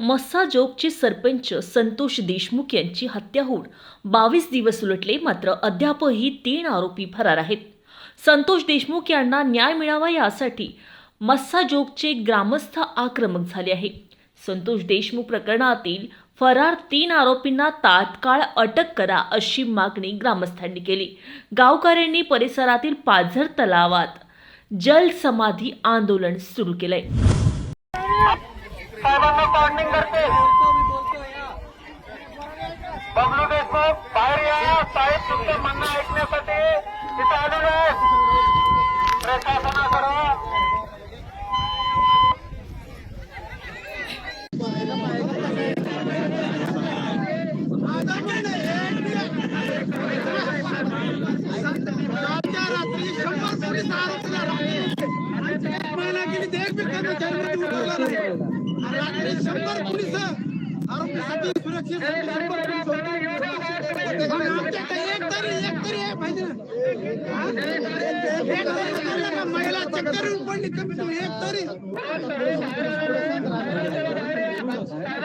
मस्साजोगचे सरपंच संतोष देशमुख यांची हत्या होऊन बावीस दिवस उलटले मात्र अद्यापही तीन आरोपी फरार आहेत. संतोष देशमुख यांना न्याय मिळावा यासाठी मस्साजोगचे ग्रामस्थ आक्रमक झाले आहे. संतोष देशमुख प्रकरणातील फरार तीन आरोपींना तात्काळ अटक करा अशी मागणी ग्रामस्थांनी केली. गावकऱ्यांनी परिसरातील पाझर तलावात जलसमाधी आंदोलन सुरू केलंय. साहेबांना स्टँडिंग करते. बबलू देशमुख बाहेर या. साहेब तुमचं म्हणणं ऐकण्यासाठी तिथे आलेलो आहे प्रशासनाकडे कालच्या रात्री शंभर पोलीस आरोपीला रात्री एक महिना गेली ते एक बी कर्मचारी उठवला नाही आणि रात्री शंभर पोलीस आरोपीसाठी सुरक्षेसाठी शंभर पोलीस होते. मग आमच्याकडे एक तरी एक तरी आहे पाहिजे ना. हा? एक तरी म्हणलं का महिला चक्कर पडली कमी कमी एक तरी.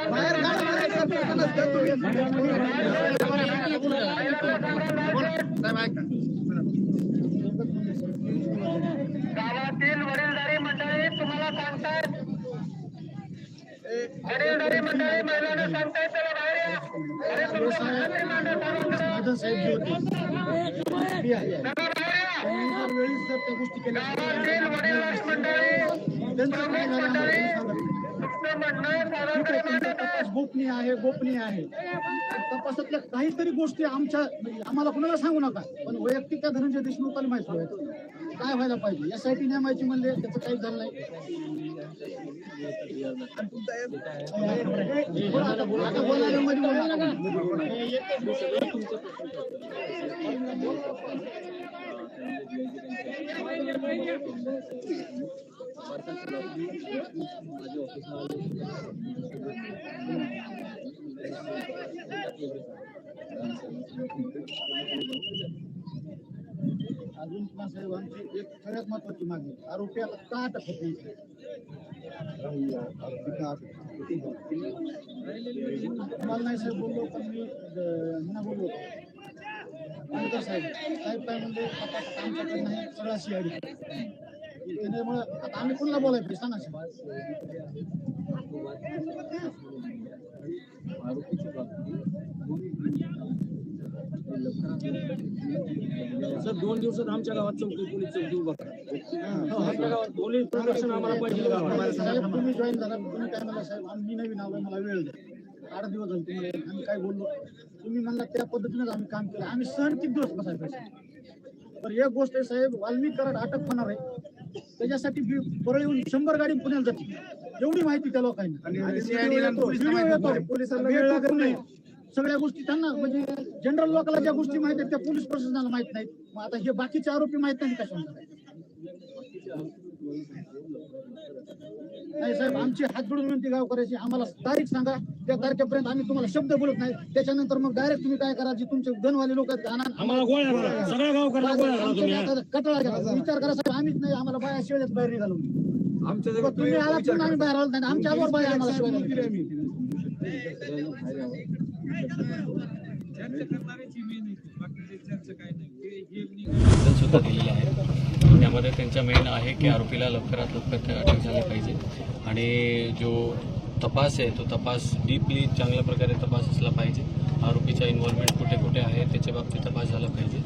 बाहेर काढा, बाहेर काढा. साहेब ऐका गावातील वडीलधारी मंडळी तुम्हाला सांगतायत वडीलधारी मंडळी महिलांना सांगतायत त्याला बाहेर या अरे तुमचं म्हणणं तरी मांडा साहेबांकडे. माझं साहेब जे होते मी आहे. त्याला बाहेर या त्यानुसार वेळीच गावातील मंडळी नाही. तुमचं म्हणणं आहे गोपनीय आहे गोपनीय आहे. तपासातल्या काहीतरी गोष्टी आमच्या आम्हाला कुणाला सांगू नका. पण वैयक्तिक त्या धनंजय देशमुखाला माहिती व्हायचं. काय व्हायला पाहिजे? एस आय टी नेमायची म्हणले त्याचं काही झालं नाही. बोला आता, बोला. आता बोलायला मध्ये बोला. अजून पण साहेब आमची एक सगळ्यात महत्वाची मागणी आरोपी आता का अटक होत नाही मला नाही साहेब बोललो पण मी अं, ना बोललो नंतर साहेब साहेब काय म्हणले आता आमच्याकडे नाही सगळा सीआयडी त्याच्यामुळे आता आम्ही कोणाला बोलायचं सांगा साहेब सर दोन दिवसात आमच्या गावात चौकी पोलीस चौकी उभा करा आपल्या गावात पोलीस प्रोटेक्शन आम्हाला पाहिजे. साहेब तुम्ही जॉईन झाला तुम्ही काय म्हणला साहेब आम्ही मी नवीन आलोय मला वेळ द्या. आठ दिवस झाले तुम्हाला आम्ही काय बोललो? तुम्ही म्हणला त्या पद्धतीनेच आम्ही काम केलं. आम्ही सण किती दिवस बसायला पाहिजे तर एक गोष्ट आहे साहेब वाल्मिक कराड अटक होणार आहे. त्याच्यासाठी परळ येऊन शंभर गाडी पुण्याला जाते एवढी माहिती त्या लोकांना. पोलिसांना वेळ लागत नाही. सगळ्या गोष्टी त्यांना म्हणजे जनरल लोकांना ज्या गोष्टी माहीत आहेत त्या पोलीस प्रशासनाला माहीत नाहीत. मग आता हे बाकीचे आरोपी माहीत नाही कशा नाही साहेब आमची हात जोडून विनंती गाव करायची आम्हाला तारीख सांगा. त्या तारखेपर्यंत आम्ही तुम्हाला शब्द बोलत नाही. त्याच्यानंतर मग डायरेक्ट तुम्ही काय करा जे तुमचे गणवाले लोक आहेत करा. कटाळा घ्या. विचार करा साहेब आम्हीच नाही. आम्हाला बाया शिवाय बाहेर निघालो. तुम्ही आला तुम्ही आम्ही बाहेर आलो नाही. आमच्या आम्हाला सुद्धा दिलेलं आहे. त्यामध्ये त्यांच्या मेन आहे की आरोपीला लवकरात लवकर अटक झाली पाहिजे. आणि जो तपास आहे तो तपास डीपली चांगल्या प्रकारे तपास असला पाहिजे. आरोपीचा इन्व्हॉल्वमेंट कुठे कुठे आहे त्याच्या बाबतीत तपास झाला पाहिजे.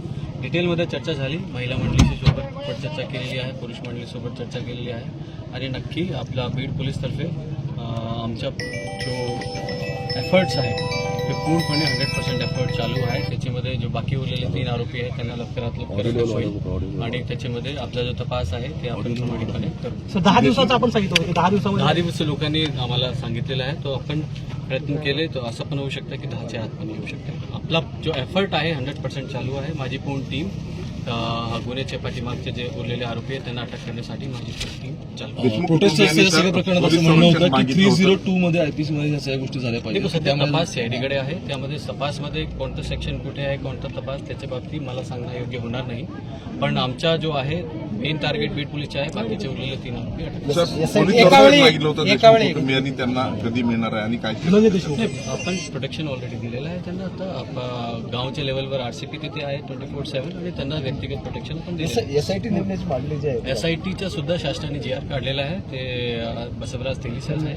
डिटेलमध्ये चर्चा झाली. महिला मंडळीशी सोबत पण चर्चा केलेली आहे पुरुष मंडळीसोबत चर्चा केलेली आहे. आणि नक्की आपला बीड पोलीसतर्फे आमच्या जो एफर्ट्स आहेत ते पूर्णपणे हंड्रेड पर्सेंट एफर्ट चालू आहे. त्याच्यामध्ये जो बाकी उरलेले तीन आरोपी आहेत त्यांना लवकरात लवकर होईल. आणि त्याच्यामध्ये आपला जो तपास आहे ते आपण प्रामाणिकपणे करू. दहा दिवसाचं आपण सांगितलं होतं. दहा दिवसामध्ये दहा दिवस लोकांनी आम्हाला सांगितलेलं आहे. तो आपण प्रयत्न केले तर असं पण होऊ शकतं की दहाच्या आत पण येऊ शकते. आपला जो एफर्ट आहे हंड्रेड पर्सेंट चालू आहे. माझी पूर्ण टीम गुन्ह्याच्या पाठीमागचे जे उरलेले आरोपी आहेत त्यांना अटक करण्यासाठी माझी टीम चालू पाहिजे सध्या तपास सीआयडीकडे आहे. त्यामध्ये तपासमध्ये कोणतं सेक्शन कुठे आहे कोणता तपास त्याच्या बाबतीत मला सांगणं योग्य होणार नाही. पण आमचा जो आहे मेन टार्गेट बीट पोलीसचे आहे बाकीचे उरलेले तीन आरोपी त्यांना कधी मिळणार आहे आणि काय आपण प्रोटेक्शन ऑलरेडी दिलेलं आहे त्यांना. आता गावच्या लेवलवर आरसीपी तिथे आहे ट्वेंटी फोर सेव्हन आणि त्यांना व्यक्तिगत प्रोटेक्शन पण दिलं एसआयटी मागणी जी आहे सुद्धा शासनाने जी आर काढलेला आहे ते बसवराज तेली सर आहे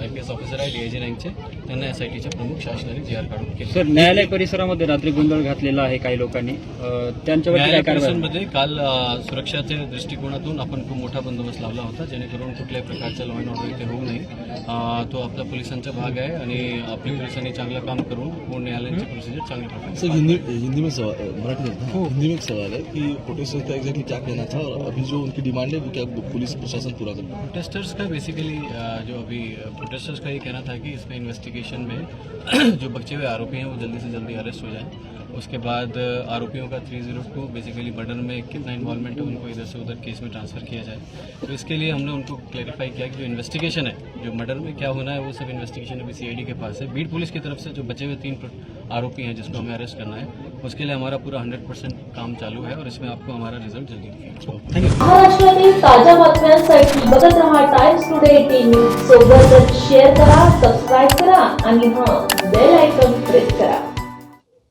आय पी एस ऑफिसर आहे डीआयजी रँकचे त्यांना एस आय टीच्या प्रमुख शासनाने जी आर काढून केले सर न्यायालय परिसरामध्ये रात्री गोंधळ घातलेला आहे काही लोकांनी. अं, परिसरमध्ये काल सुरक्षाच्या दृष्टिकोनातून आपण खूप मोठा बंदोबस्त लावला होता जेणेकरून कुठल्याही प्रकारचा लॉ अँड ऑर्डर इथे होऊ नये. तो आपला पोलिसांचा भाग आहे आणि आपल्या पोलिसांनी चांगलं काम करून पूर्ण न्यायालयाची प्रोसिजर सर हिंदी हिंदी में सवाल मराठी में हाँ, हिंदी में एक सवाल है कि प्रोटेस्टर्स का एग्जैक्टली क्या कहना था और अभी जो उनकी डिमांड है वो क्या पुलिस प्रशासन पूरा कर है? प्रोटेस्टर्स का बेसिकली जो अभी प्रोटेस्टर्स का ये कहना था कि इसमें इन्वेस्टिगेशन में जो बचे हुए आरोपी हैं वो जल्दी से जल्दी अरेस्ट हो जाएं। उसके बाद आरोपियों का 302 बेसिकली मर्डर में कितना इन्वॉल्वमेंट है उनको इधर से उधर केस में ट्रांसफ़र किया जाए। तो इसके लिए हमने उनको क्लैरिफाई किया कि जो इन्वेस्टिगेशन है जो मर्डर में क्या होना है वो सब इन्वेस्टिगेशन अभी सीआईडी के पास है। बीट पुलिस की तरफ़ से जो बचे हुए तीन आरोपी हैं जिसको हमें अरेस्ट करना है उसके लिए हमारा पूरा हंड्रेड परसेंट काम चालू है और इसमें आपको हमारा रिज़ल्ट जल्दी थैंक यू महाराष्ट्रातील ताज्या बातम्यांसाठी बघत रहा टाइम्स टुडे टीव्ही सोबतच शेअर करा सबस्क्राईब करा आणि हाँ बेल आयकॉन प्रेस करा.